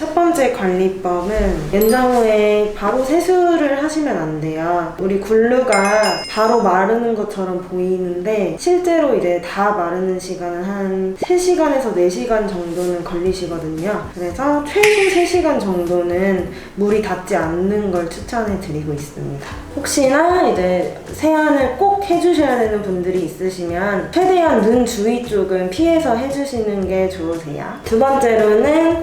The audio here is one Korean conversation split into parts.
첫 번째 관리법은 연장 후에 바로 세수를 하시면 안 돼요. 우리 굴루가 바로 마르는 것처럼 보이는데 실제로 이제 다 마르는 시간은 한 3시간에서 4시간 정도는 걸리시거든요. 그래서 최소 3시간 정도는 물이 닿지 않는 걸 추천해 드리고 있습니다. 혹시나 이제 세안을 꼭 해주셔야 되는 분들이 있으시면 최대한 눈 주위 쪽은 피해서 해주시는 게 좋으세요. 두 번째로는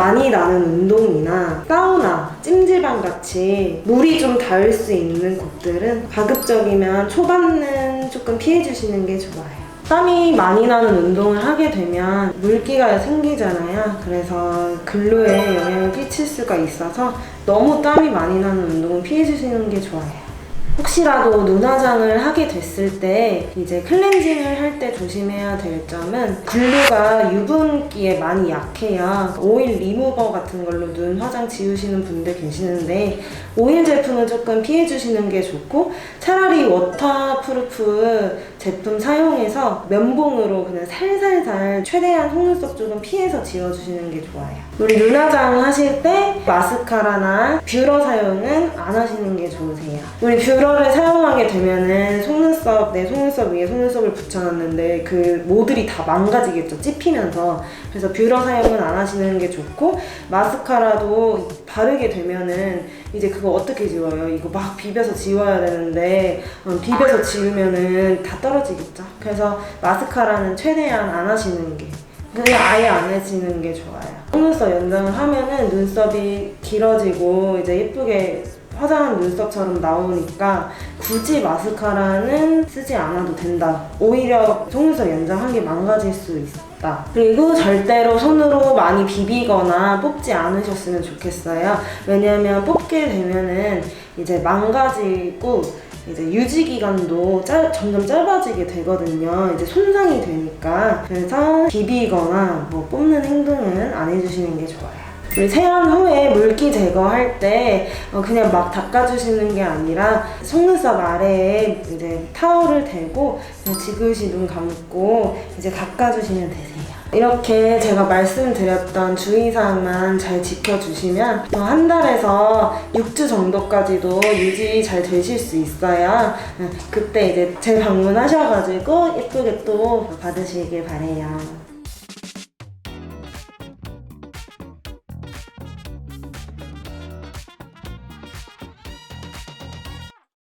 많이 나는 운동이나 사우나, 찜질방 같이 물이 좀 닿을 수 있는 곳들은 가급적이면 초반은 조금 피해주시는 게 좋아요. 땀이 많이 나는 운동을 하게 되면 물기가 생기잖아요. 그래서 근로에 영향을 끼칠 수가 있어서 너무 땀이 많이 나는 운동은 피해주시는 게 좋아요. 혹시라도 눈화장을 하게 됐을 때 이제 클렌징을 할 때 조심해야 될 점은 글루가 유분기에 많이 약해요. 오일 리무버 같은 걸로 눈 화장 지우시는 분들 계시는데 오일 제품은 조금 피해 주시는 게 좋고 차라리 워터프루프 제품 사용해서 면봉으로 그냥 살살살 최대한 속눈썹 쪽은 피해서 지워주시는 게 좋아요. 우리 눈화장 하실 때 마스카라나 뷰러 사용은 안 하시는 게 좋으세요. 우리 뷰러 를 사용하게 되면은 속눈썹 내 속눈썹 위에 속눈썹을 붙여놨는데 그 모들이 다 망가지겠죠 찝히면서 그래서 뷰러 사용은 안 하시는 게 좋고 마스카라도 바르게 되면은 이제 그거 어떻게 지워요? 이거 막 비벼서 지워야 되는데 어, 비벼서 지우면은 다 떨어지겠죠. 그래서 마스카라는 최대한 안 하시는 게 그냥 아예 안 해지는 게 좋아요. 속눈썹 연장을 하면은 눈썹이 길어지고 이제 예쁘게 화장한 눈썹처럼 나오니까 굳이 마스카라는 쓰지 않아도 된다. 오히려 속눈썹 연장한 게 망가질 수 있다. 그리고 절대로 손으로 많이 비비거나 뽑지 않으셨으면 좋겠어요. 왜냐면 뽑게 되면은 이제 망가지고 이제 유지 기간도 짧- 점점 짧아지게 되거든요. 이제 손상이 되니까. 그래서 비비거나 뭐 뽑는 행동은 안 해주시는 게 좋아요. 우리 세안 후에 물기 제거할 때 어, 그냥 막 닦아주시는 게 아니라 속눈썹 아래에 이제 타월을 대고 지그시 눈 감고 이제 닦아주시면 되세요. 이렇게 제가 말씀드렸던 주의사항만 잘 지켜주시면 어, 한 달에서 6주 정도까지도 유지 잘 되실 수 있어요. 네, 그때 이제 재방문하셔가지고 예쁘게 또 받으시길 바래요.